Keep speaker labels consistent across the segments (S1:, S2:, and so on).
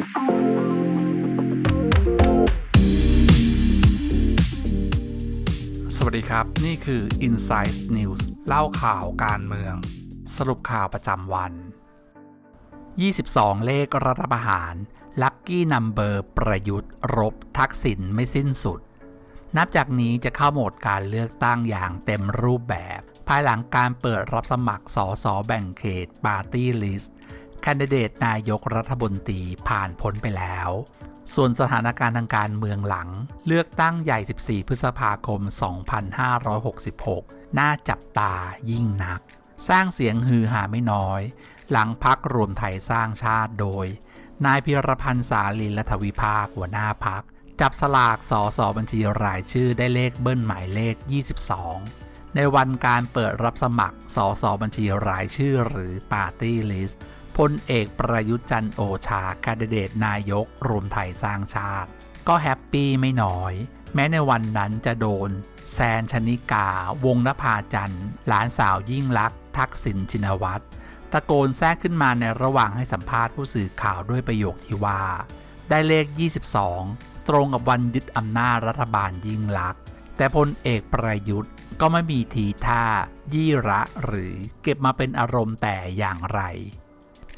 S1: สวัสดีครับ นี่คือ Inside News เล่าข่าวการเมือง สรุปข่าวประจำวัน 22 เลขรัฐประหาร ลัคกี้นัมเบอร์ประยุทธ์รบทักษิณไม่สิ้นสุด นับจากนี้จะเข้าโหมดการเลือกตั้งอย่างเต็มรูปแบบ ภายหลังการเปิดรับสมัครสอสอแบ่งเขตปาร์ตี้ลิสต์ แคนดิเดตนายกรัฐมนตรีผ่านพ้นไปแล้ว ส่วนสถานการณ์ทางการเมืองหลัง เลือกตั้งใหญ่ 14 พฤษภาคม 2566 น่าจับตายิ่งนัก สร้างเสียงฮือหาไม่น้อย หลังพักรวมไทยสร้างชาติโดย นายพิรพันธ์สาลีรัฐวิภาคหัวหน้าพัก จับสลากสอสอบัญชีรายชื่อได้เลขเบิ้ลหมายเลข 22ในวันการเปิดรับสมัครสอสอบัญชีรายชื่อหรือปาร์ตี้ลิสต์ พลเอกประยุทธ์จันโอชาคาดเดตนายกรวมไทยสร้างชาติ ก็แฮปปี้ไม่น้อย แม้ในวันนั้นจะโดน แซนชนิกา วงนภาจันทร์ หลานสาวยิ่งลักษณ์ทักษิณชินวัตรตะโกนแทรกขึ้นมาในระหว่างให้สัมภาษณ์ผู้สื่อข่าวด้วยประโยคที่ว่า ได้เลข 22 ตรงกับวันยึดอำนาจรัฐบาลยิ่งลักษณ์แต่พลเอกประยุทธ์ก็ไม่มีทีท่า ยี่ระหรือเก็บมาเป็นอารมณ์แต่อย่างไร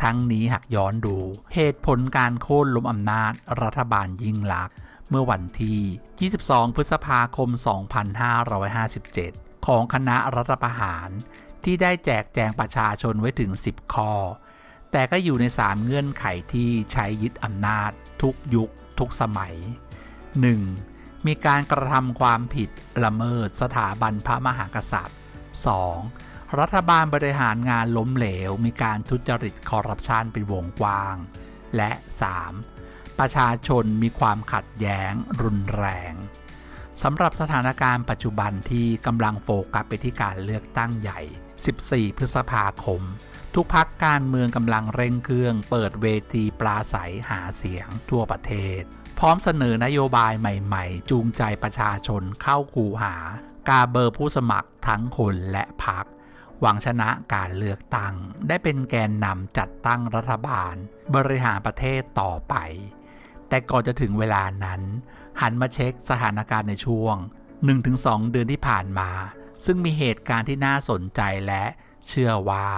S1: ทั้งนี้หากย้อนดูเหตุผลการโค่นล้มอำนาจรัฐบาลยิ่งลักษณ์เมื่อวันที่ 22 พฤษภาคม 2557 ของคณะรัฐประหาร ที่ได้แจกแจงประชาชนไว้ถึง 10 ข้อ แต่ก็อยู่ใน 3 เงื่อนไขที่ใช้ยึดอำนาจ ทุกยุค ทุกสมัย 1. มีการกระทำความผิดละเมิดสถาบันพระมหากษัตริย์ 2. รัฐบาลบริหารงานล้มเหลว มีการทุจริตคอร์รัปชันเป็นวงกว้าง และ 3. ประชาชนมีความขัดแย้ง รุนแรงสำหรับสถานการณ์ปัจจุบันที่กำลังโฟกัสไปที่การเลือกตั้งใหญ่ 14 พฤษภาคม ทุกพักการเมืองกำลังเร่งเครื่อง เปิดเวทีปราศัยหาเสียงทั่วประเทศ พร้อมเสนอนโยบายใหม่ๆ จูงใจประชาชนเข้าคูหา กาเบอร์ผู้สมัครทั้งคนและพัก หวังชนะการเลือกตั้ง ได้เป็นแกนนำจัดตั้งรัฐบาล บริหารประเทศต่อไป แต่ก่อนจะถึงเวลานั้น หันมาเช็คสถานการณ์ในช่วง 1-2 เดือนที่ผ่านมา ซึ่งมีเหตุการณ์ที่น่าสนใจและเชื่อว่า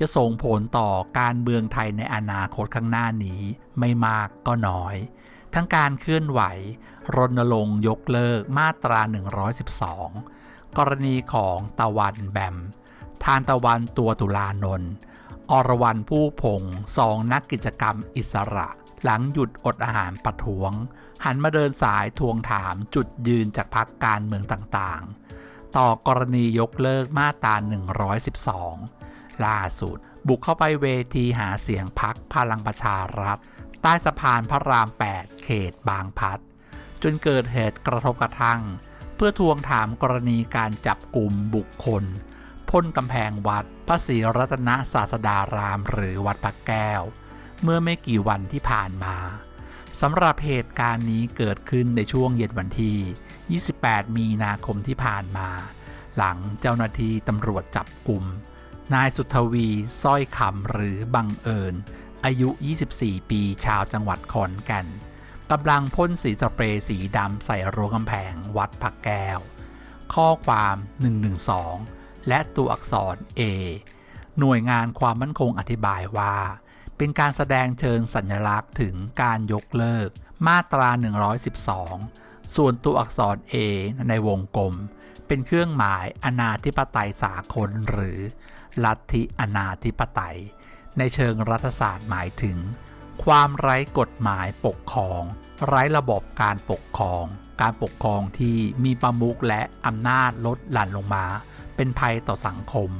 S1: จะส่งผลต่อการเมืองไทยในอนาคตข้างหน้านี้ไม่มากก็น้อย ทั้งการเคลื่อนไหว รณรงค์ยกเลิกมาตรา 112 กรณีของตะวันแบม ทานตะวันตัวตุลานนท์อรวรันผู้พงศ์สองนักกิจกรรมอิสระ หลังหยุดอดอาหารประท้วง หันมาเดินสายทวงถามจุดยืนจากพรรคการเมืองต่างๆ ต่อกรณียกเลิกมาตรา 112 ล่าสุด บุกเข้าไปเวทีหาเสียงพักพลังประชารัฐ ใต้สะพานพระราม 8 เขตบางพัดจนเกิดเหตุกระทบกระทั่ง เพื่อทวงถามกรณีการจับกลุ่มบุคคล พ่นกำแพงวัด พระศรีรัตนศาสดารามหรือวัดพระแก้ว เมื่อไม่กี่วันที่ผ่านมาสำหรับเหตุการณ์นี้เกิดขึ้นในช่วงเย็นวันที่ 28 มีนาคมที่ผ่านมา หลังเจ้าหน้าที่ตำรวจจับกลุ่ม นายสุทวีสร้อยคำหรือบังเอิญ อายุ 24 ปีชาวจังหวัดขอนแก่นกำลังพ่นสีสเปรย์สีดำใส่รั้วกำแพงวัดพระแก้ว ข้อความ 112 และตัวอักษร A หน่วยงานความมั่นคงอธิบายว่า เป็นการแสดงเชิงสัญลักษณ์ถึงการยกเลิก มาตรา 112 ส่วนตัวอักษร A ในวงกลม เป็นเครื่องหมายอนาธิปไตยสากลหรือ ลัทธิอนาธิปไตย ในเชิงรัฐศาสตร์หมายถึง ความไร้กฎหมายปกครอง ไร้ระบบการปกครอง การปกครองที่มีประมุขและอำนาจลดหลั่นลงมา เป็นภัยต่อสังคม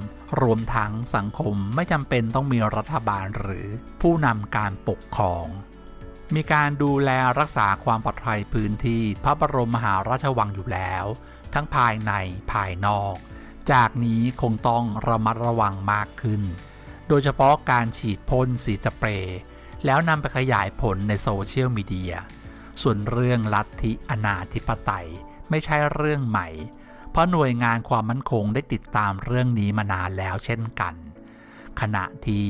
S1: รวมทั้งสังคมไม่จำเป็นต้องมีรัฐบาลหรือผู้นำการปกครอง มีการดูแลรักษาความปลอดภัยพื้นที่พระบรมมหาราชวังอยู่แล้ว ทั้งภายในภายนอก จากนี้คงต้องระมัดระวังมากขึ้น โดยเฉพาะการฉีดพ่นสีสเปรย์แล้วนำไปขยายผลในโซเชียลมีเดีย ส่วนเรื่องลัทธิอนาธิปไตยไม่ใช่เรื่องใหม่ เพราะหน่วยงานความมั่นคงได้ติดตามเรื่องนี้มานานแล้วเช่นกัน ขณะที่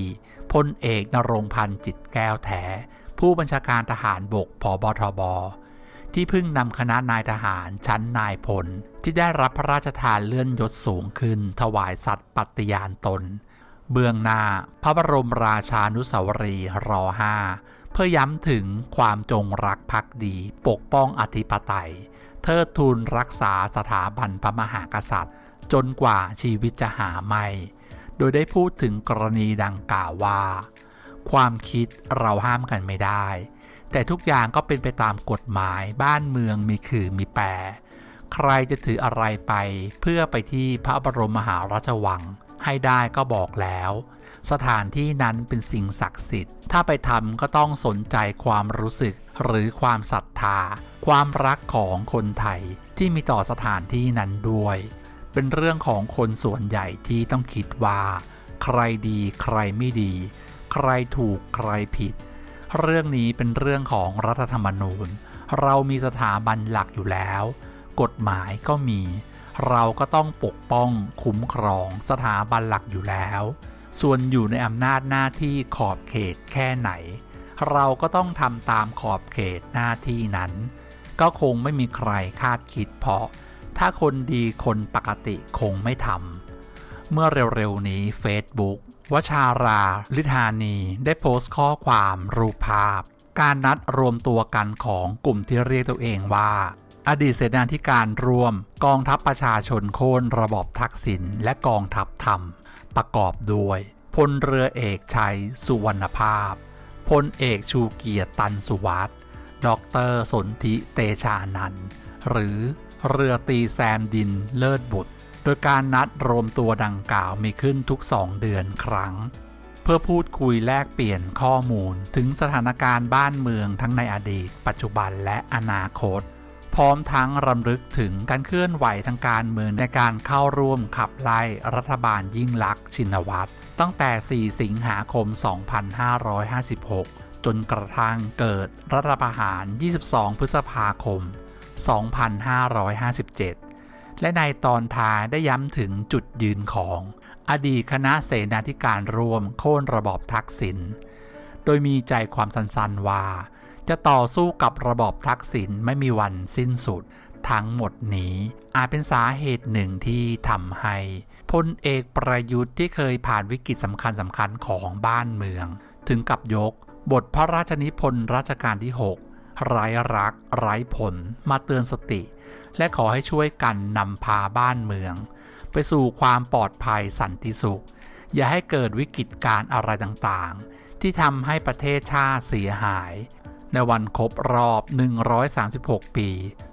S1: พลเอกนรงพันธ์จิตแก้วแท้ ผู้บัญชาการทหารบกผบทบ ที่เพิ่งนำคณะนายทหารชั้นนายพล ที่ได้รับพระราชทานเลื่อนยศสูงขึ้น ถวายสัตย์ปฏิญาณตน เบื้องหน้าพระบรมราชานุสาวรีย์ร5เพื่อย้ำถึงความจงรักภักดีปกป้องอธิปไตย เทิดทูนรักษาสถาบันพระมหากษัตริย์ จนกว่าชีวิตจะหาไม่ โดยได้พูดถึงกรณีดังกล่าวว่า ความคิดเราห้ามกันไม่ได้ แต่ทุกอย่างก็เป็นไปตามกฎหมายบ้านเมืองมีคือมีแปร ใครจะถืออะไรไปเพื่อไปที่พระบรมมหาราชวัง ให้ได้ก็บอกแล้ว สถานที่นั้นเป็นสิ่งศักดิ์สิทธิ์ ถ้าไปทำก็ต้องสนใจความรู้สึก หรือความศรัทธา ความรักของคนไทยที่มีต่อสถานที่นั้นด้วย เป็นเรื่องของคนส่วนใหญ่ที่ต้องคิดว่า ใครดีใครไม่ดี ใครถูกใครผิด เรื่องนี้เป็นเรื่องของรัฐธรรมนูญ เรามีสถาบันหลักอยู่แล้ว กฎหมายก็มี เราก็ต้องปกป้องคุ้มครองสถาบันหลักอยู่แล้ว ส่วนอยู่ในอำนาจหน้าที่ขอบเขตแค่ไหน เราก็ต้องทำตามขอบเขตหน้าที่นั้น ก็คงไม่มีใครคาดคิดเพราะ ถ้าคนดีคนปกติคงไม่ทำเมื่อเร็วๆนี้ Facebook วชาราลิธานีได้โพสต์ข้อความรูปภาพ การนัดรวมตัวกันของกลุ่มที่เรียกตัวเองว่า อดีตเสนาธิการรวม กองทัพประชาชนโค่นระบอบทักษิณและกองทัพธรรม ประกอบด้วยพลเรือเอกชัยสุวรรณภาพ พลเอกชูเกียรติตันสุวัสด์ดรสนธิเตชานันหรือเรือตีแซมดินเลิศบุตร โดยการนัดรวมตัวดังกล่าวมีขึ้นทุกสองเดือนครั้ง เพื่อพูดคุยแลกเปลี่ยนข้อมูลถึงสถานการณ์บ้านเมืองทั้งในอดีต ปัจจุบันและอนาคต พร้อมทั้งรำลึกถึงการเคลื่อนไหวทางการเมืองในการเข้าร่วมขับไล่รัฐบาลยิ่งลักษณ์ชินวัตร ตั้งแต่ 4 สิงหาคม 2556 จนกระทั่งเกิดรัฐประหาร 22 พฤษภาคม 2557 และในตอนท้ายได้ย้ำถึงจุดยืนของ อดีตคณะเสนาธิการร่วมโค่นระบอบทักษิณ โดยมีใจความสั้นๆว่า จะต่อสู้กับระบอบทักษิณไม่มีวันสิ้นสุด ทั้งหมดนี้อาจเป็นสาเหตุหนึ่งที่ทำให้ พลเอกประยุทธ์ที่เคยผ่านวิกฤตสำคัญสำคัญของบ้านเมือง ถึงกับยก บทพระราชนิพนธ์รัชกาลที่ 6 ไร้รัก ไร้ผล มาเตือนสติ และขอให้ช่วยกันนำพาบ้านเมือง ไปสู่ความปลอดภัยสันติสุข อย่าให้เกิดวิกฤตการอะไรต่างๆ ที่ทำให้ประเทศชาติเสียหาย ในวันครบรอบ 136 ปี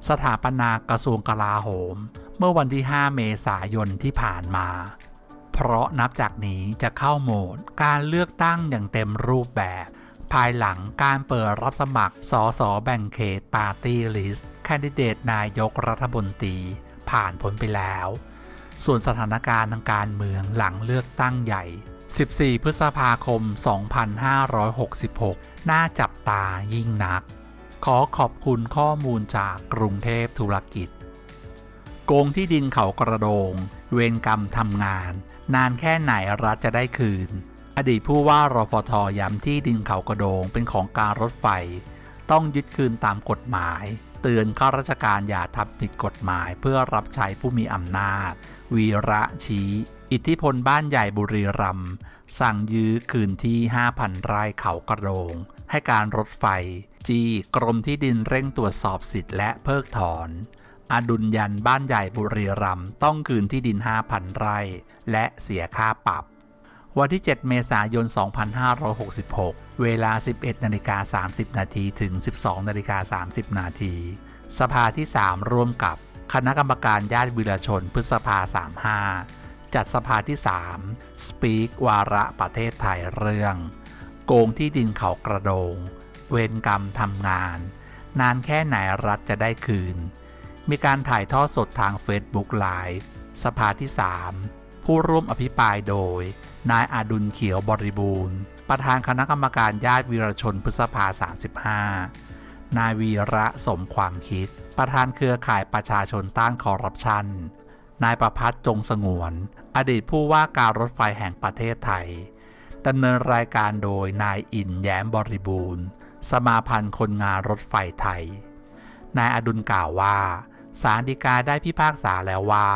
S1: สถาปนากระทรวงกลาโหม เมื่อวันที่ 5 เมษายนที่ผ่านมา เพราะนับจากนี้จะเข้าโหมดการเลือกตั้งอย่างเต็มรูปแบบ ภายหลังการเปิดรับสมัครสสแบ่งเขตปาร์ตี้ลิสต์แคนดิเดตนายกรัฐมนตรีผ่านพ้นไปแล้ว ส่วนสถานการณ์ทางการเมืองหลังเลือกตั้งใหญ่ 14 พฤษภาคม 2566 น่าจับตายิ่งนัก ขอขอบคุณข้อมูลจากกรุงเทพธุรกิจ โกงที่ดินเขากระโดง เวรกรรมทำงาน นานแค่ไหนรัฐจะได้คืน อดีตผู้ว่ารฟทย้ำที่ดินเขากระโดงเป็นของการรถไฟ ต้องยึดคืนตามกฎหมาย เตือนข้าราชการอย่าทำผิดกฎหมายเพื่อรับใช้ผู้มีอำนาจ วีระชี้ อิทธิพลบ้านใหญ่บุรีรัมย์สั่งยื้อคืนที่ 5,000 ไร่เขากระโดง ให้การรถไฟ จีกรมที่ดินเร่งตรวจสอบสิทธิ์และเพิกถอน อดุลยันบ้านใหญ่บุรีรัมย์ต้องคืนที่ดิน 5,000 ไร่ และเสียค่าปรับ วันที่ 7 เมษายน 2566 เวลา 11นาฬิกา30 นาทีถึง 12นาฬิกา30 นาทีสภาที่ 3 ร่วมกับคณะกรรมการญาติวิรชนพฤษภา 35 จัดสภาที่3สปีกวาระประเทศไทยเรื่อง โกงที่ดินเขากระโดง เวรกรรมทำงาน นานแค่ไหนรัฐจะได้คืน มีการถ่ายทอดสดทาง Facebook Live สภาที่ 3 ผู้ร่วมอภิปรายโดย นายอาดุลเขียวบริบูรณ์ ประธานคณะกรรมการญาติวีรชนพฤษภา 35 นายวีระสมความคิด ประธานเครือข่ายประชาชนต้านคอร์รัปชัน นายประพัฒน์จงสงวน อดีตผู้ว่าการรถไฟแห่งประเทศไทยดำเนินรายการโดยนายอินแย้มบริบูรณ์ สมาพันธ์คนงานรถไฟไทย นายอดุลกล่าวว่า ศาลฎีกาได้พิพากษาแล้วว่า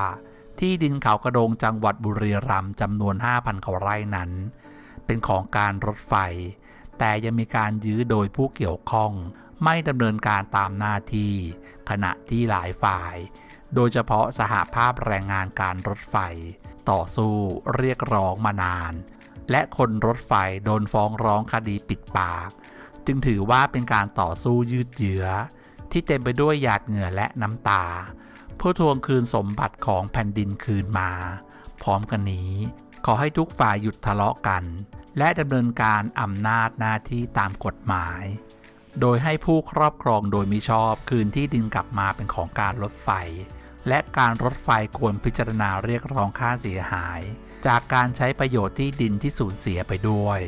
S1: ที่ดินเขากระโดงจังหวัดบุรีรัมย์จำนวน 5,000กว่าไร่นั้น เป็นของการรถไฟ แต่ยังมีการยื้อโดยผู้เกี่ยวข้อง ไม่ดำเนินการตามหน้าที่ ขณะที่หลายฝ่าย โดยเฉพาะสหภาพแรงงานการรถไฟ ต่อสู้เรียกร้องมานาน และคนรถไฟโดนฟ้องร้องคดีปิดปาก จึงถือว่าเป็นการต่อสู้ยืดเยื้อ ที่เต็มไปด้วยหยาดเหงื่อและน้ำตา เพื่อทวงคืนสมบัติของแผ่นดินคืนมา พร้อมกันนี้ ขอให้ทุกฝ่ายหยุดทะเลาะกัน และดำเนินการอำนาจหน้าที่ตามกฎหมาย โดยให้ผู้ครอบครองโดยมิชอบคืนที่ดินกลับมาเป็นของการรถไฟ และการรถไฟควรพิจารณาเรียกร้องค่าเสียหาย จากการใช้ประโยชน์ที่ดินที่สูญเสียไปด้วย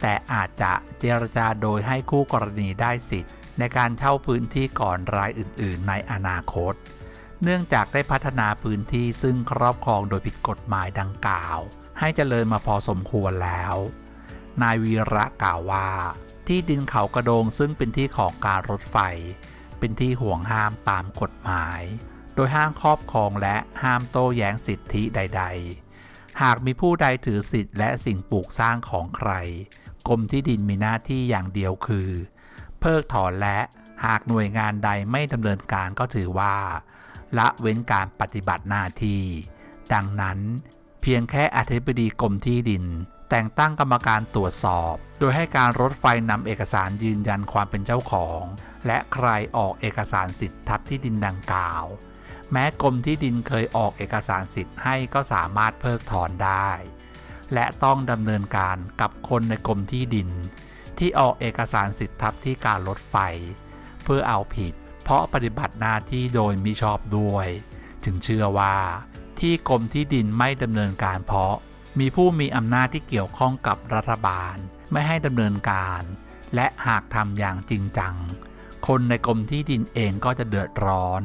S1: แต่อาจจะเจรจาโดยให้คู่กรณีได้สิทธิ์ ในการเช่าพื้นที่ก่อนรายอื่น ๆ ในอนาคต เนื่องจากได้พัฒนาพื้นที่ซึ่งครอบครองโดยผิดกฎหมายดังกล่าว ให้เจริญมาพอสมควรแล้ว นายวีระกล่าวว่า ที่ดินเขากระโดงซึ่งเป็นที่ของการรถไฟ เป็นที่ห่วงห้ามตามกฎหมาย โดยห้ามครอบครองและห้ามโต้แย้งสิทธิใด ๆ หากมีผู้ใดถือสิทธิและสิ่งปลูกสร้างของใครกรมที่ดินมีหน้าที่อย่างเดียวคือ เพิกถอนและหากหน่วยงานใดไม่ดำเนินการก็ถือว่า ละเว้นการปฏิบัติหน้าที่ ดังนั้น เพียงแค่อธิบดีกรมที่ดิน แต่งตั้งกรรมการตรวจสอบ โดยให้การรถไฟนำเอกสารยืนยันความเป็นเจ้าของ และใครออกเอกสารสิทธิ์ทับที่ดินดังกล่าว แม้กรมที่ดินเคยออกเอกสารสิทธิ์ให้ก็สามารถเพิกถอนได้ และต้องดำเนินการกับคนในกรมที่ดิน ที่ออกเอกสารสิทธิ์ทับที่การรถไฟ เพื่อเอาผิด เพราะปฏิบัติหน้าที่โดยมิชอบด้วยจึงเชื่อว่า ที่กรมที่ดินไม่ดำเนินการเพราะ มีผู้มีอำนาจที่เกี่ยวข้องกับรัฐบาล ไม่ให้ดำเนินการ และหากทำอย่างจริงจัง คนในกรมที่ดินเองก็จะเดือดร้อน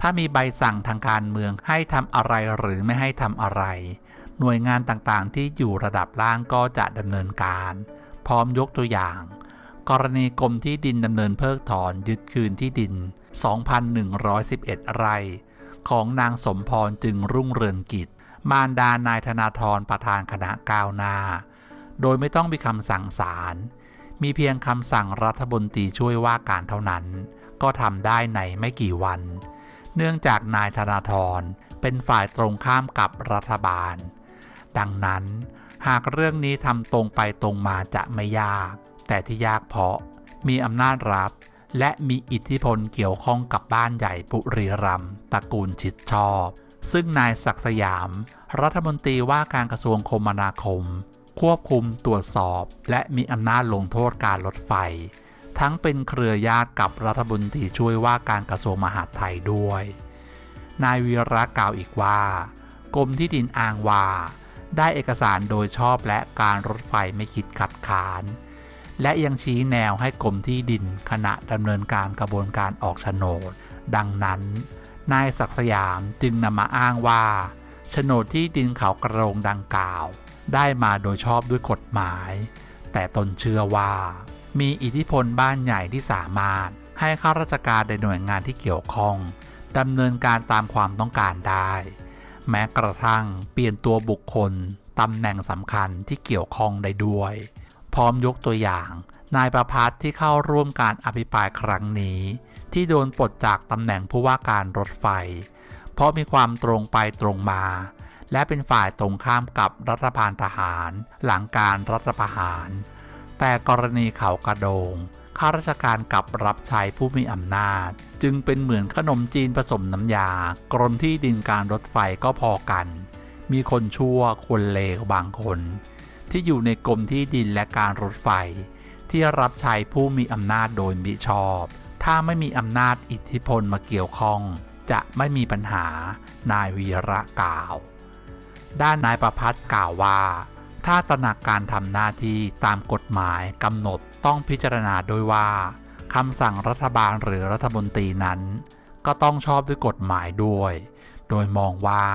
S1: ถ้ามีใบสั่งทางการเมืองให้ทำอะไรหรือไม่ให้ทำอะไร หน่วยงานต่างๆ ที่อยู่ระดับล่างก็จะดำเนินการ พร้อมยกตัวอย่าง กรณีกรมที่ดินดำเนินเพิกถอนยึดคืนที่ดิน 2,111 ไร่ ของนางสมพรจึงรุ่งเรืองกิจ มารดานายธนาธรประธานคณะก้าวหน้า โดยไม่ต้องมีคำสั่งศาลมีเพียงคำสั่งรัฐบนตรีช่วยว่าการเท่านั้น ก็ทำได้ในไม่กี่วัน เนื่องจากนายธนาธรเป็นฝ่ายตรงข้ามกับรัฐบาล ดังนั้น หากเรื่องนี้ทำตรงไปตรงมาจะไม่ยาก แต่ที่ยากเพราะมีอำนาจรัฐ และมีอิทธิพลเกี่ยวข้องกับบ้านใหญ่ปุรีรัมตระกูลชิดชอบ ซึ่งนายศักสยาม รัฐมนตรีว่าการกระทรวงคมนาคม ควบคุมตรวจสอบ และมีอำนาจลงโทษการรถไฟ ทั้งเป็นเครือญาติกับรัฐมนตรีช่วยว่าการกระทรวงมหาดไทยด้วย นายวีระกล่าวอีกว่ากรมที่ดินอ้างว่า ได้เอกสารโดยชอบและการรถไฟไม่คิดคัดค้าน และยังชี้แนวให้กรมที่ดินขณะดำเนินการกระบวนการออกโฉนด ดังนั้น นายศักสยามจึงนำมาอ้างว่าโฉนดที่ดินเขากระโรงดังกล่าว ได้มาโดยชอบด้วยกฎหมาย แต่ตนเชื่อว่า มีอิทธิพลบ้านใหญ่ที่สามารถให้ข้าราชการในหน่วยงานที่เกี่ยวข้องดำเนินการตามความต้องการได้ แม้กระทั่งเปลี่ยนตัวบุคคลตำแหน่งสำคัญที่เกี่ยวข้องได้ด้วย พร้อมยกตัวอย่าง นายประพัฒน์ที่เข้าร่วมการอภิปรายครั้งนี้ ที่โดนปลดจากตำแหน่งผู้ว่าการรถไฟ เพราะมีความตรงไปตรงมา และเป็นฝ่ายตรงข้ามกับรัฐบาลทหาร หลังการรัฐประหาร แต่กรณีเขากระโดง ข้าราชการกลับรับใช้ผู้มีอำนาจ จึงเป็นเหมือนขนมจีนผสมน้ำยา กรมที่ดินการรถไฟก็พอกัน มีคนชั่วคนเลวบางคน ที่อยู่ในกรมที่ดินและการรถไฟ ที่รับใช้ผู้มีอำนาจโดยมิชอบ ถ้าไม่มีอำนาจอิทธิพลมาเกี่ยวข้อง จะไม่มีปัญหานายวีระกล่าว ด้านนายประพัฒน์กล่าวว่า ถ้าตระหนักการทำหน้าที่ตามกฎหมายกำหนด ต้องพิจารณาโดยว่าคำสั่งรัฐบาลหรือรัฐมนตรีนั้น ก็ต้องชอบด้วยกฎหมายด้วย โดยมองว่า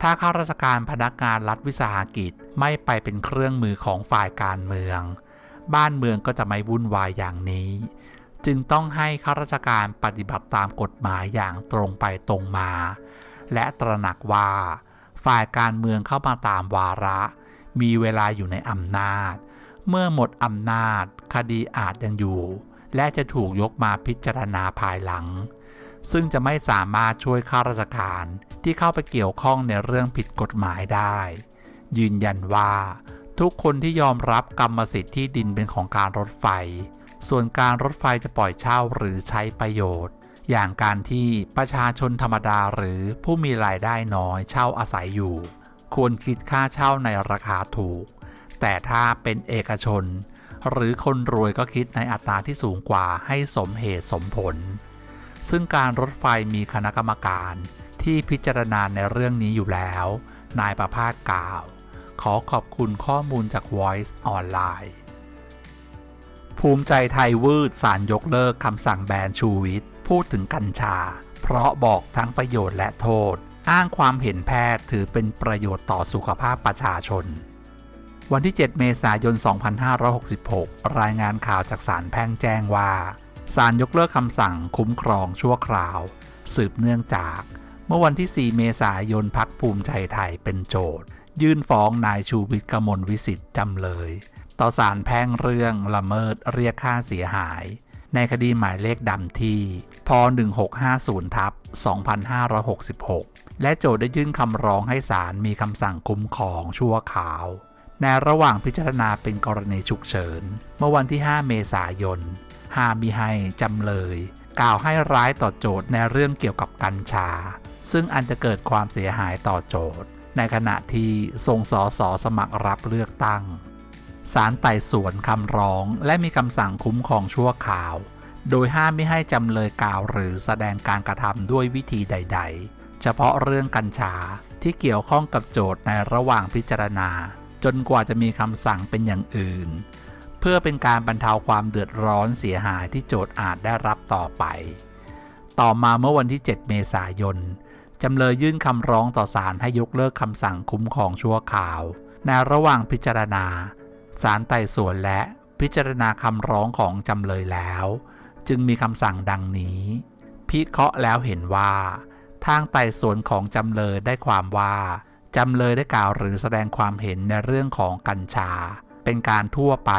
S1: ถ้าข้าราชการพนักงานรัฐวิสาหกิจไม่ไปเป็นเครื่องมือของฝ่ายการเมือง บ้านเมืองก็จะไม่วุ่นวายอย่างนี้ จึงต้องให้ข้าราชการปฏิบัติตามกฎหมายอย่างตรงไปตรงมา และตระหนักว่า ฝ่ายการเมืองเข้ามาตามวาระ มีเวลาอยู่ในอำนาจ เมื่อหมดอำนาจ คดีอาจยังอยู่ และจะถูกยกมาพิจารณาภายหลัง ซึ่งจะไม่สามารถช่วยข้าราชการที่เข้าไปเกี่ยวข้องในเรื่องผิดกฎหมายได้ ยืนยันว่าทุกคนที่ยอมรับกรรมสิทธิ์ที่ดินเป็นของการรถไฟ ส่วนการรถไฟจะปล่อยเช่าหรือใช้ประโยชน์ อย่างการที่ประชาชนธรรมดาหรือผู้มีรายได้น้อยเช่าอาศัยอยู่ ควรคิดค่าเช่าในราคาถูก แต่ถ้าเป็นเอกชน หรือคนรวยก็คิดในอัตราที่สูงกว่าให้สมเหตุสมผล ซึ่งการรถไฟมีคณะกรรมการที่พิจารณาในเรื่องนี้อยู่แล้ว นายประภาสกล่าว ขอขอบคุณข้อมูลจาก Voice ออนไลน์ภูมิใจไทยวืดสารยกเลิกคำสั่งแบนชูวิทย์พูดถึงกัญชา เพราะบอกทั้งประโยชน์และโทษ อ้างความเห็นแพทย์ถือเป็นประโยชน์ต่อสุขภาพประชาชน วันที่ 7 เมษายน 2566 รายงานข่าวจากศาลแพ่งแจ้งว่าศาลยกเลิกคำสั่งคุ้มครองชั่วคราว สืบเนื่องจาก เมื่อวันที่ 4 เมษายนพักภูมิใจไทยเป็นโจทยื่นฟ้องนายชูวิทย์กมลวิสิทธิ์จำเลย ต่อศาลแพ่งเรื่องละเมิดเรียกค่าเสียหาย ในคดีหมายเลขดำที่พ1650ทับ2566 และโจทย์ได้ยื่นคำร้องให้ศาลมีคำสั่งคุ้มครองชั่วคราว ในระหว่างพิจารณาเป็นกรณีฉุกเฉิน เมื่อวันที่ 5 เมษายนห้ามมิให้จำเลย กล่าวให้ร้ายต่อโจทย์ในเรื่องเกี่ยวกับกัญชา ซึ่งอันจะเกิดความเสียหายต่อโจทย์ ในขณะที่ทรงสอสอสมัครรับเลือกตั้งศาลไต่สวนคำร้องและมีคำสั่งคุ้มครองชั่วคราว โดยห้ามไม่ให้จำเลยกล่าวหรือแสดงการกระทำด้วยวิธีใด ๆ เฉพาะเรื่องกัญชาที่เกี่ยวข้องกับโจทย์ในระหว่างพิจารณา จนกว่าจะมีคำสั่งเป็นอย่างอื่น เพื่อเป็นการบรรเทาความเดือดร้อนเสียหายที่โจทย์อาจได้รับต่อไป ต่อมาเมื่อวันที่ 7 เมษายนจำเลยยื่นคำร้องต่อศาลให้ยกเลิกคำสั่งคุ้มครองชั่วคราว ในระหว่างพิจารณาศาลไต่สวนและพิจารณาคำร้องของจำเลยแล้ว จึงมีคำสั่งดังนี้ พิเคราะห์แล้วเห็นว่า ทางไต่สวนของจำเลยได้ความว่า จำเลยได้กล่าวหรือแสดงความเห็นในเรื่องของกัญชา เป็นการทั่วไป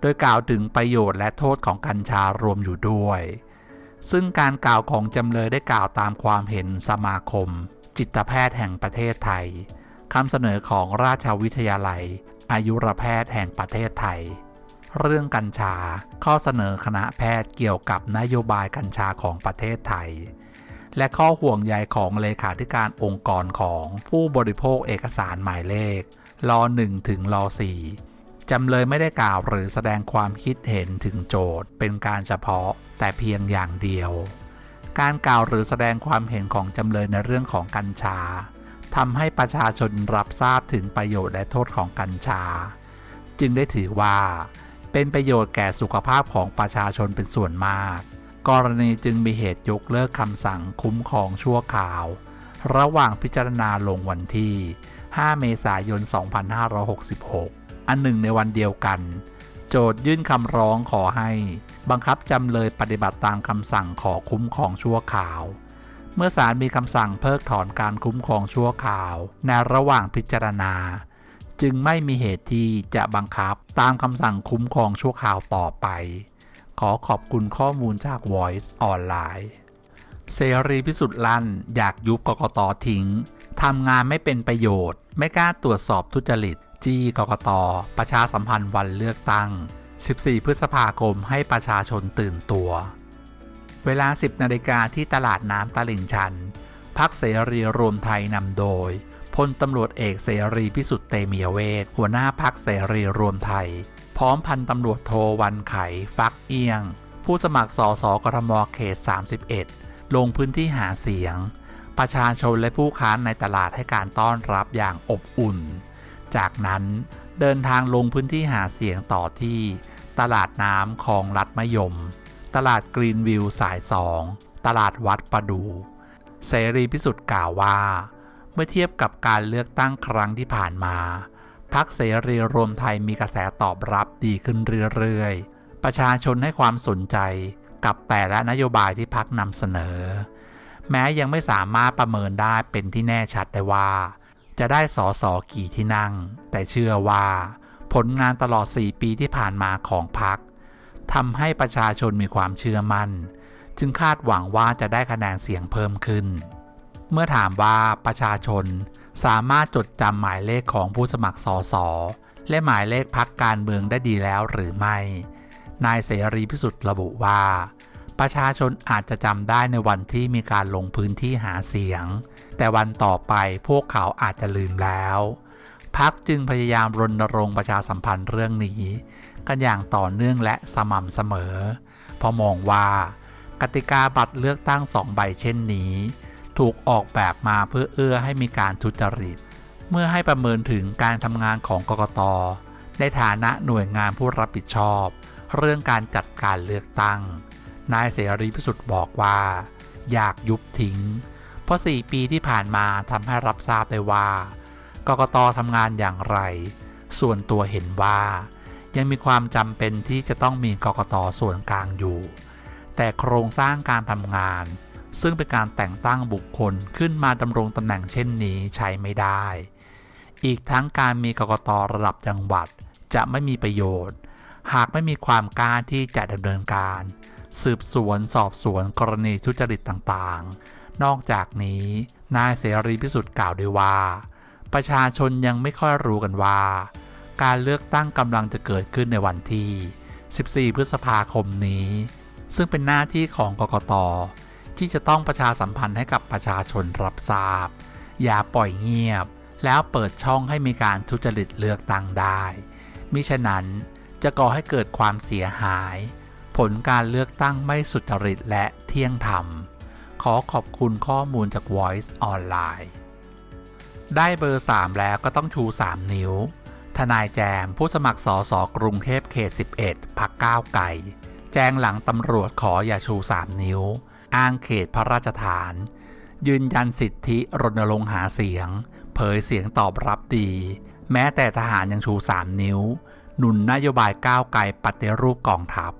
S1: โดยกล่าวถึงประโยชน์และโทษของกัญชารวมอยู่ด้วย ซึ่งการกล่าวของจำเลยได้กล่าวตามความเห็นสมาคม จิตแพทย์แห่งประเทศไทยคำเสนอของราชวิทยาลัย อายุรแพทย์แห่งประเทศไทย เรื่องกัญชาข้อเสนอคณะแพทย์เกี่ยวกับนโยบายกัญชาของประเทศไทย และข้อห่วงใยของเลขาธิการองค์กรของผู้บริโภคเอกสารหมายเลขล1ถึงล4จำเลยไม่ได้กล่าวหรือแสดงความคิดเห็นถึงโจทย์ เป็นการเฉพาะแต่เพียงอย่างเดียว การกล่าวหรือแสดงความเห็นของจำเลยในเรื่องของกัญชาทำให้ประชาชนรับทราบถึงประโยชน์และโทษของกัญชา จึงได้ถือว่า เป็นประโยชน์แก่สุขภาพของประชาชนเป็นส่วนมาก กรณีจึงมีเหตุยกเลิกคำสั่งคุ้มครองชั่วคราว ระหว่างพิจารณาลงวันที่ 5 เมษายน 2566 อันหนึ่งในวันเดียวกัน โจทยื่นคำร้องขอให้ บังคับจำเลยปฏิบัติตามคำสั่งขอคุ้มครองชั่วคราว เมื่อศาลมีคำสั่งเพิกถอนการคุ้มครองชั่วคราว ในระหว่างพิจารณา จึงไม่มีเหตุที่จะบังคับตามคำสั่งคุ้มครองชั่วคราวต่อไป ขอขอบคุณข้อมูลจาก Voice ออนไลน์เสรีพิสุทธิ์ลั่นอยากยุบกกตทิ้งทำงานไม่เป็นประโยชน์ ไม่กล้าตรวจสอบทุจริต จี้กกต ประชาสัมพันธ์วันเลือกตั้ง 14 พฤษภาคมให้ประชาชนตื่นตัว เวลา 10 นาฬิกาที่ตลาดน้ำตลิ่งชัน พักเสรีรวมไทยนำโดยพลตำรวจเอกเสรีพิสุทธิ์เตมียเวทหัวหน้าพักเสรีรวมไทย พร้อมพันตำรวจโทวันไข ฟักเอียง ผู้สมัครสสกทมเขต 31 ลงพื้นที่หาเสียง ประชาชนและผู้ค้าในตลาดให้การต้อนรับอย่างอบอุ่น จากนั้นเดินทางลงพื้นที่หาเสียงต่อที่ ตลาดน้ำคลองลัดมะยม ตลาดกรีนวิวสายสองตลาดวัดประดู เสรีพิสุทธิ์กล่าวว่า เมื่อเทียบกับการเลือกตั้งครั้งที่ผ่านมา พักเสรีรวมไทยมีกระแสตอบรับดีขึ้นเรื่อยๆ ประชาชนให้ความสนใจกับแต่ละนโยบายที่พักนำเสนอ แม้ยังไม่สามารถประเมินได้เป็นที่แน่ชัดได้ว่า จะได้สอสอกี่ที่นั่ง แต่เชื่อว่า ผลงานตลอด 4 ปีที่ผ่านมาของพักทำให้ประชาชนมีความเชื่อมัน่น จึงคาดหวังว่าจะได้คะแนนเสียงเพิ่มขึ้น เมื่อถามว่าประชาชน สามารถจดจำหมายเลขของผู้สมัครสสและหมายเลขพักการเมืองได้ดีแล้วหรือไม่ นายเสรีพิสุทธิ์ระบุว่า ประชาชนอาจจะจำได้ในวันที่มีการลงพื้นที่หาเสียง แต่วันต่อไปพวกเขาอาจจะลืมแล้วพักจึงพยายามรณรงค์ประชาสัมพันธ์เรื่องนี้ กันอย่างต่อเนื่องและสม่ำเสมอ เพราะมองว่า กติกาบัตรเลือกตั้งสองใบเช่นนี้ ถูกออกแบบมาเพื่อเอื้อให้มีการทุจริต เมื่อให้ประเมินถึงการทำงานของกกต ในฐานะหน่วยงานผู้รับผิดชอบ เรื่องการจัดการเลือกตั้ง นายเสรีพิสุทธิ์บอกว่า อยากยุบทิ้ง เพราะ 4 ปีที่ผ่านมาทำให้รับทราบได้ว่ากกตทำงานอย่างไร ส่วนตัวเห็นว่า ยังมีความจำเป็นที่จะต้องมีกกตส่วนกลางอยู่ แต่โครงสร้างการทำงาน ซึ่งเป็นการแต่งตั้งบุคคลขึ้นมาดำรงตำแหน่งเช่นนี้ใช้ไม่ได้ อีกทั้งการมีกกตระดับจังหวัดจะไม่มีประโยชน์ หากไม่มีความกล้าที่จะดำเนินการ สืบสวนสอบสวนกรณีทุจริตต่างๆ นอกจากนี้ นายเสรีพิสุทธิ์กล่าวด้วยว่า ประชาชนยังไม่ค่อยรู้กันว่า การเลือกตั้งกำลังจะเกิดขึ้นในวันที่ 14 พฤษภาคมนี้ ซึ่งเป็นหน้าที่ของกกต ที่จะต้องประชาสัมพันธ์ให้กับประชาชนรับทราบ อย่าปล่อยเงียบ แล้วเปิดช่องให้มีการทุจริตเลือกตั้งได้มิฉะนั้นจะก่อให้เกิดความเสียหาย ผลการเลือกตั้งไม่สุจริตและเที่ยงธรรม ขอขอบคุณข้อมูลจาก Voice ออนไลน์ได้เบอร์ 3 แล้วก็ต้องชู 3 นิ้ว ทนายแจมผู้สมัครสอสอกรุงเทพเขต 11 พักก้าวไก่ แจ้งหลังตำรวจขออย่าชู 3 นิ้ว อ้างเขตพระราชฐาน ยืนยันสิทธิรณรงค์หาเสียง เผยเสียงตอบรับดี แม้แต่ทหารยังชู 3 นิ้ว หนุนนโยบายก้าวไกลปฏิรูปกองทัพ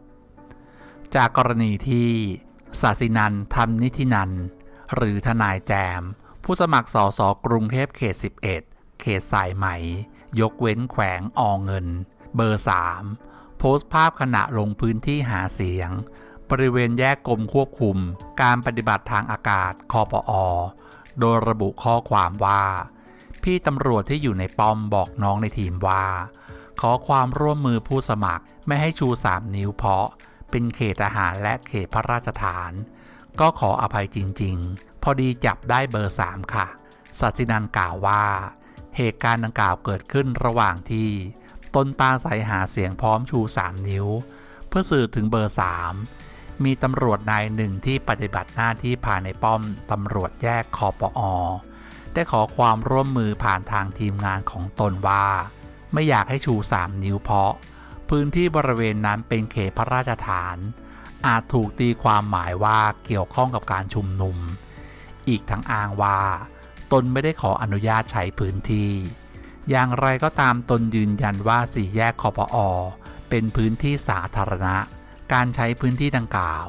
S1: จากกรณีที่ศาสินันทำนิธินัน หรือทนายแจม ผู้สมัครสอสอกรุงเทพเขต 11 เขตสายไหม ยกเว้นแขวงอเงิน เบอร์ 3 โพสต์ภาพขณะลงพื้นที่หาเสียง บริเวณแยกกรมควบคุม การปฏิบัติทางอากาศคอปอโดยระบุข้อความว่า พี่ตำรวจที่อยู่ในป้อมบอกน้องในทีมว่า ขอความร่วมมือผู้สมัครไม่ให้ชู 3 นิ้วเพราะ เป็นเขตอาหารและเขตพระราชฐาน ก็ขออภัยจริง ๆ พอดีจับได้เบอร์ 3 ค่ะสัสินันกล่าวว่า เหตุการณ์ดังกล่าวเกิดขึ้นระหว่างที่ตนปาใสหาเสียงพร้อมชู 3 นิ้ว เพื่อสื่อถึงเบอร์ 3 มีตำรวจนายหนึ่งที่ปฏิบัติหน้าที่ภายในป้อมตำรวจแยกคอปอ ได้ขอความร่วมมือผ่านทางทีมงานของตนว่า ไม่อยากให้ชู 3 นิ้วเพราะ พื้นที่บริเวณนั้นเป็นเขตพระราชฐาน อาจถูกตีความหมายว่าเกี่ยวข้องกับการชุมนุม อีกทั้งอ้างว่า ตนไม่ได้ขออนุญาตใช้พื้นที่ อย่างไรก็ตามตนยืนยันว่าสี่แยกคอปอ เป็นพื้นที่สาธารณะ การใช้พื้นที่ดังกล่าว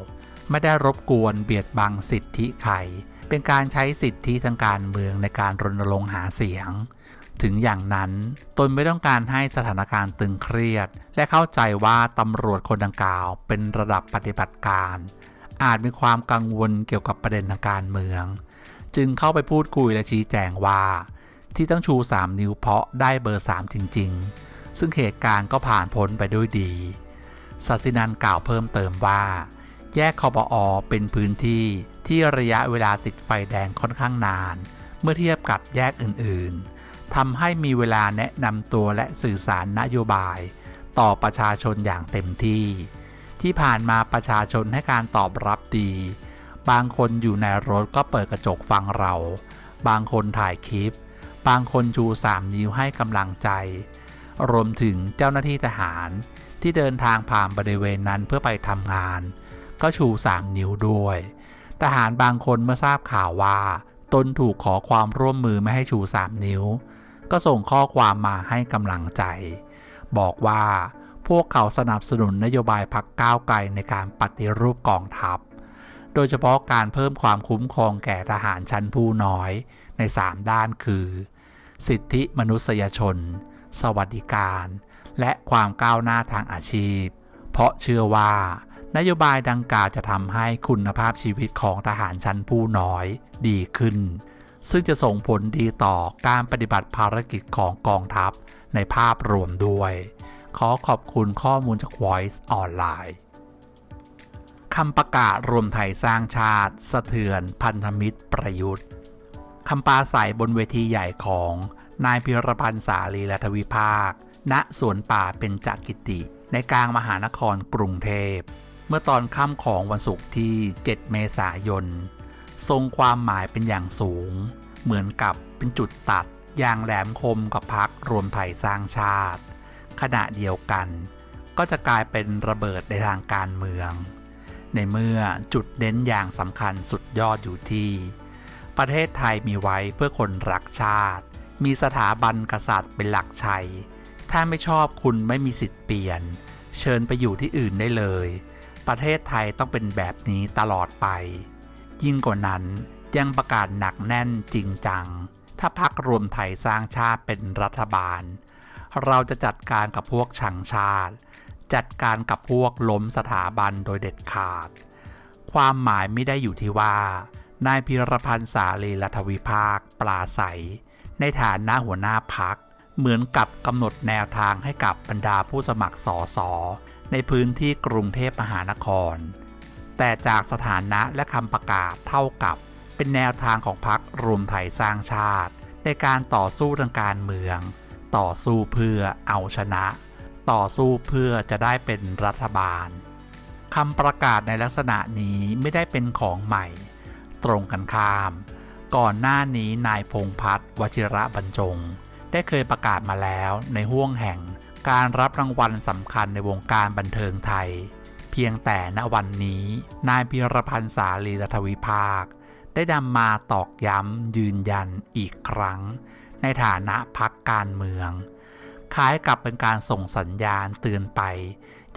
S1: ไม่ได้รบกวนเบียดบังสิทธิใคร เป็นการใช้สิทธิทางการเมืองในการรณรงค์หาเสียง ถึงอย่างนั้นตนไม่ต้องการให้สถานการณ์ตึงเครียด และเข้าใจว่าตำรวจคนดังกล่าว เป็นระดับปฏิบัติการ อาจมีความกังวลเกี่ยวกับประเด็นทางการเมือง จึงเข้าไปพูดคุยและชี้แจงว่า ที่ต้องชู 3 นิ้วเพราะได้เบอร์ 3 จริง ๆ ซึ่งเหตุการณ์ก็ผ่านพ้นไปด้วยดี สัสินันกล่าวเพิ่มเติมว่า แยกคอปอเป็นพื้นที่ที่ระยะเวลาติดไฟแดงค่อนข้างนาน เมื่อเทียบกับแยกอื่นๆทำให้มีเวลาแนะนำตัวและสื่อสารนโยบาย ต่อประชาชนอย่างเต็มที่ ที่ผ่านมาประชาชนให้การตอบรับดี บางคนอยู่ในรถก็เปิดกระจกฟังเรา บางคนถ่ายคลิป บางคนชู3นิ้วให้กำลังใจ รวมถึงเจ้าหน้าที่ทหารที่เดินทางผ่านบริเวณนั้นเพื่อไปทำงาน ก็ชู 3 นิ้วด้วย ทหารบางคนเมื่อทราบข่าวว่า ตนถูกขอความร่วมมือไม่ให้ชู 3 นิ้ว ก็ส่งข้อความมาให้กำลังใจ บอกว่าพวกเขาสนับสนุนนโยบายพักก้าวไกลในการปฏิรูปกองทัพ โดยเฉพาะการเพิ่มความคุ้มครองแก่ทหารชั้นผู้น้อยใน 3 ด้านคือ สิทธิมนุษยชน สวัสดิการ และความก้าวหน้าทางอาชีพ เพราะเชื่อว่านโยบายดังกล่าวจะทำให้คุณภาพชีวิตของทหารชั้นผู้น้อยดีขึ้น ซึ่งจะส่งผลดีต่อการปฏิบัติภารกิจของกองทัพในภาพรวมด้วย ขอขอบคุณข้อมูลจาก Voice ออนไลน์คำประกาศรวมไทยสร้างชาติ สะเทือนพันธมิตรประยุทธ์คำปราศัยบนเวทีใหญ่ของ นายพิรพันธ์สาลีรัฐวิภาค ณสวนป่าเป็นจักกิติ ในกลางมหานครกรุงเทพ เมื่อตอนค่ำของวันศุกร์ที่ 7 เมษายน ทรงความหมายเป็นอย่างสูง เหมือนกับเป็นจุดตัดอย่างแหลมคมกับพักรวมไทยสร้างชาติ ขณะเดียวกัน ก็จะกลายเป็นระเบิดในทางการเมือง ในเมื่อจุดเน้นอย่างสำคัญสุดยอดอยู่ที่ ประเทศไทยมีไว้เพื่อคนรักชาติ มีสถาบันกษัตริย์เป็นหลักชัย ถ้าไม่ชอบคุณไม่มีสิทธิ์เปลี่ยน เชิญไปอยู่ที่อื่นได้เลย ประเทศไทยต้องเป็นแบบนี้ตลอดไป ยิ่งกว่านั้นยังประกาศหนักแน่นจริงจัง ถ้าพักรวมไทยสร้างชาติเป็นรัฐบาล เราจะจัดการกับพวกชังชาติ จัดการกับพวกล้มสถาบันโดยเด็ดขาด ความหมายไม่ได้อยู่ที่ว่านายพิรพันธ์สาลีรัฐวิภาคปลาใส ในฐานะหัวหน้าพัก เหมือนกับกำหนดแนวทางให้กับบรรดาผู้สมัครสอสอในพื้นที่กรุงเทพมหานคร แต่จากสถานะและคำประกาศเท่ากับ เป็นแนวทางของพรรครวมไทยสร้างชาติ ในการต่อสู้ทางการเมือง ต่อสู้เพื่อเอาชนะ ต่อสู้เพื่อจะได้เป็นรัฐบาลคำประกาศในลักษณะนี้ไม่ได้เป็นของใหม่ ตรงกันข้าม ก่อนหน้านี้นายพงพัฒน์วชิระบรรจง ได้เคยประกาศมาแล้วในห้วงแห่งการรับรางวัลสำคัญในวงการบันเทิงไทย เพียงแต่ณวันนี้นายพิรพันธ์สาลีรัฐวิภาค ได้นำมาตอกย้ำยืนยันอีกครั้ง ในฐานะพักการเมือง คล้ายกับเป็นการส่งสัญญาณเตือนไป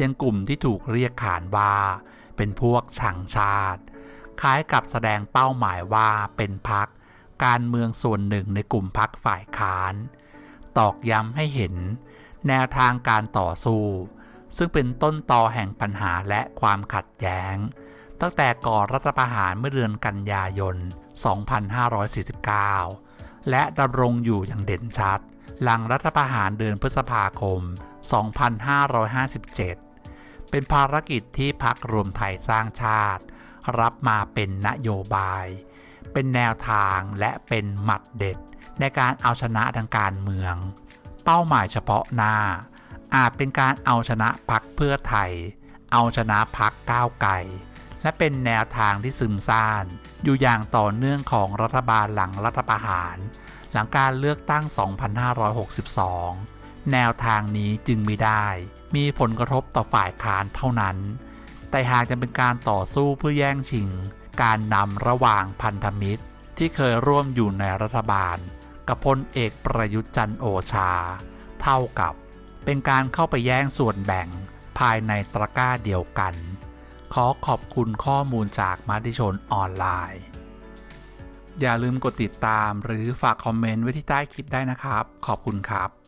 S1: ยังกลุ่มที่ถูกเรียกขานว่า เป็นพวกชังชาติ คล้ายกับแสดงเป้าหมายว่าเป็นพักการเมืองส่วนหนึ่งในกลุ่มพักฝ่ายค้าน ตอกย้ำให้เห็น แนวทางการต่อสู้ ซึ่งเป็นต้นตอแห่งปัญหาและความขัดแย้ง ตั้งแต่ก่อรัฐประหารเมื่อเดือนกันยายน 2549 และดำรงอยู่อย่างเด่นชัด หลังรัฐประหารเดือนพฤษภาคม 2557 เป็นภารกิจที่พักรวมไทยสร้างชาติ รับมาเป็นนโยบาย เป็นแนวทางและเป็นหมัดเด็ด ในการเอาชนะทางการเมือง เป้าหมายเฉพาะหน้า อาจเป็นการเอาชนะพักเพื่อไทย เอาชนะพักก้าวไกลและเป็นแนวทางที่ซึมซ่าน อยู่อย่างต่อเนื่องของรัฐบาลหลังรัฐประหาร หลังการเลือกตั้ง 2562 แนวทางนี้จึงไม่ได้ มีผลกระทบต่อฝ่ายค้านเท่านั้น แต่หากจะเป็นการต่อสู้เพื่อแย่งชิง การนำระหว่างพันธมิตร ที่เคยร่วมอยู่ในรัฐบาล กับพลเอกประยุทธ์จันโอชา เท่ากับ เป็นการเข้าไปแย่งส่วนแบ่งภายในตะกร้าเดียวกัน ขอขอบคุณข้อมูลจากมัติชนออนไลน์ อย่าลืมกดติดตามหรือฝากคอมเมนต์ไว้ที่ใต้คลิปได้นะครับ ขอบคุณครับ